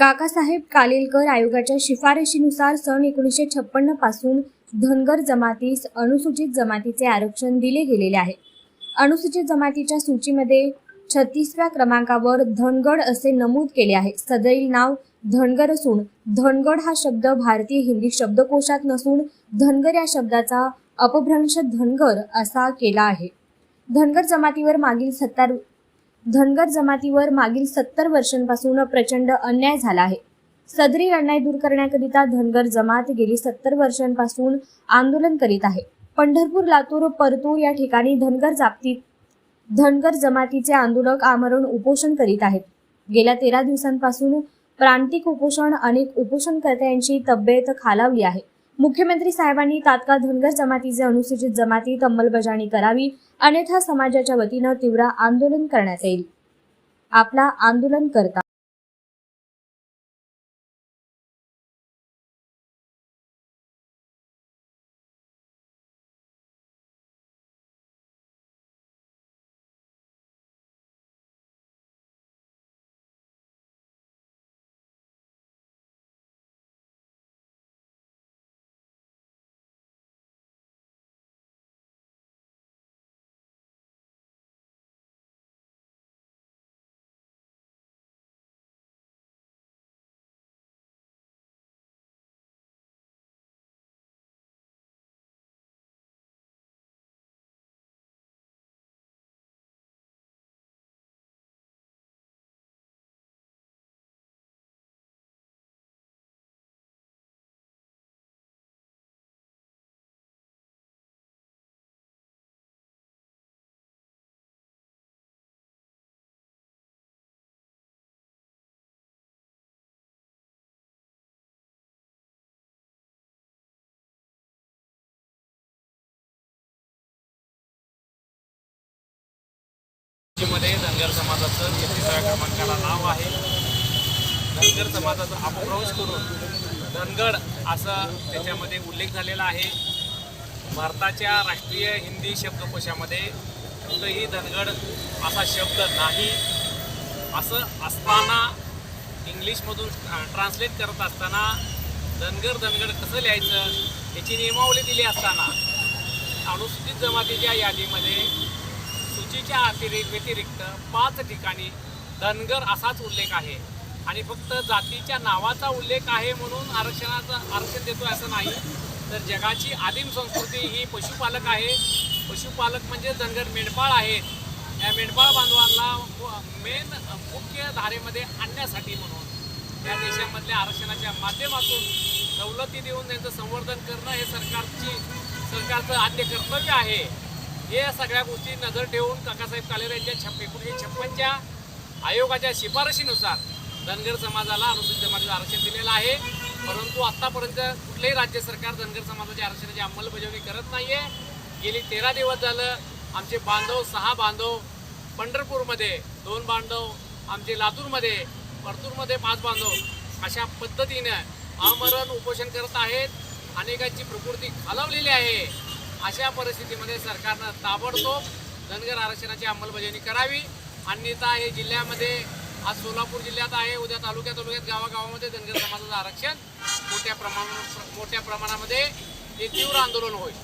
काकासाहेब कालेलकर आयोगाच्या शिफारशीनुसार सन एकोणीसशे छप्पन्नपासून धनगर जमातीस अनुसूचित जमातीचे आरक्षण दिले गेलेले आहे. अनुसूचित जमातीच्या सूचीमध्ये छत्तीसव्या क्रमांकावर धनगड असे नमूद केले आहे. सदैल नाव धनगर असून धनगड हा शब्द भारतीय हिंदी शब्दकोशात नसून धनगर या शब्दाचा अपभ्रंश धनगर असा केला आहे. धनगर जमातीवर मागील सत्तर धनगर जमातीवर मागील सत्तर वर्षांपासून प्रचंड अन्याय झाला आहे. सदरी अन्याय दूर करण्याकरिता धनगर जमात गेली सत्तर वर्षांपासून आंदोलन करीत आहे. पंढरपूर लातूर परतूर या ठिकाणी धनगर जापतीत धनगर जमातीचे आंदोलक आमरण उपोषण करीत आहेत. गेल्या तेरा दिवसांपासून प्रांतिक उपोषण अनेक उपोषणकर्त्यांची तब्येत खालावली आहे. मुख्यमंत्री साहेबांनी तात्काळ धनगर जमातीचे अनुसूचित जमातीत अंमलबजावणी करावी अन्यथा समाजाच्या वतीनं तीव्र आंदोलन करण्यात येईल. आपला आंदोलन करता मध्ये धनगर समाजाचं तिसऱ्या क्रमांकाला नाव आहे. धनगर समाजाचा अपभ्रंश करून धनगड असा त्याच्यामध्ये उल्लेख झालेला आहे. भारताच्या राष्ट्रीय हिंदी शब्दकोशामध्ये कुठंही धनगड असा शब्द नाही. असं असताना इंग्लिशमधून ट्रान्सलेट करत असताना धनगर धनगड कसं लिहायचं याची नियमावली दिली असताना अनुसूचित जमातीच्या यादीमध्ये सूचीच्या अतिरिक्त व्यतिरिक्त पाच ठिकाणी धनगर असाच उल्लेख आहे. आणि फक्त जातीच्या नावाचा उल्लेख आहे म्हणून आरक्षणाचा आरक्षण देतो असं नाही. तर जगाची आदिम संस्कृती ही पशुपालक आहे. पशुपालक म्हणजे धनगर मेंढपाळ आहेत या मेंढपाळ बांधवांना मेन मुख्य धारेमध्ये आणण्यासाठी म्हणून या देशामधल्या आरक्षणाच्या माध्यमातून सवलती देऊन त्यांचं संवर्धन करणं हे सरकारची सरकारचं आद्य कर्तव्य आहे. हे सगळ्या गोष्टी नजर ठेवून काकासाहेब कालेर यांच्या छप एकोणीसशे छप्पनच्या आयोगाच्या शिफारशीनुसार धनगर समाजाला अनुसूचित जमातीचं आरक्षण दिलेलं आहे. परंतु आत्तापर्यंत कुठलंही राज्य सरकार धनगर समाजाच्या आरक्षणाची अंमलबजावणी करत नाही आहे गेली तेरा दिवस झालं आमचे बांधव सहा बांधव पंढरपूरमध्ये दोन बांधव आमचे लातूरमध्ये परतूरमध्ये पाच बांधव अशा पद्धतीनं आमरण उपोषण करत आहेत. अनेकांची प्रकृती खालावलेली आहे. अशा परिस्थितीमध्ये सरकारनं ताबडतोब धनगर आरक्षणाची अंमलबजावणी करावी. अन्यथा हे जिल्ह्यामध्ये आज सोलापूर जिल्ह्यात आहे उद्या तालुक्या तालुक्यात गावागावामध्ये धनगर समाजाचं आरक्षण मोठ्या प्रमाणा मोठ्या प्रमाणामध्ये हे तीव्र आंदोलन होईल.